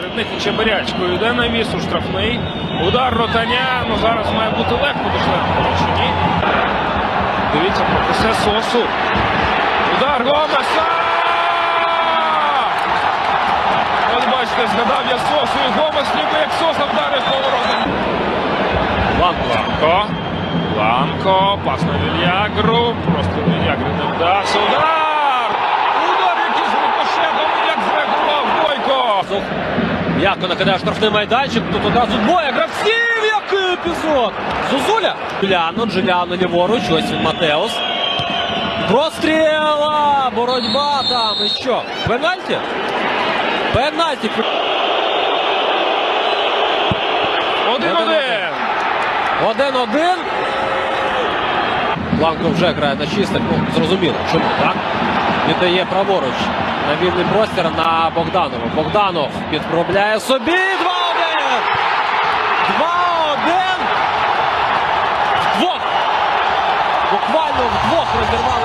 Серед і Чебирячко йде на місць у штрафний. Удар ротаня. Ну зараз має бути легко до чи ні. Дивіться, прописе сосу. Удар Гомеса! От бачите, згадав я сосу і Гомес ніби як соса вдарив поворотом. Ланко. Ланко. Пас на Вільягру. Просто Вільягри не вдався. Удар! Удар який з рикошетом, як зреагував Бойко. М'яко накидає штрафний майданчик. Тут одразу двоє гравців. Який епізод! Зузуля. Джуляно, Джуляно ліворуч. Ось він Матеус. Простріла! Боротьба там. І що? Пенальті? Пенальті. Один-один. Один-один. Ланко вже грає на чистих. Ну, зрозуміло, чому так? Віддає праворуч на вільний простір на Богданова. Богданов підробляє собі 2-1! 2-1! Вдвох! Буквально вдвох Дніпра.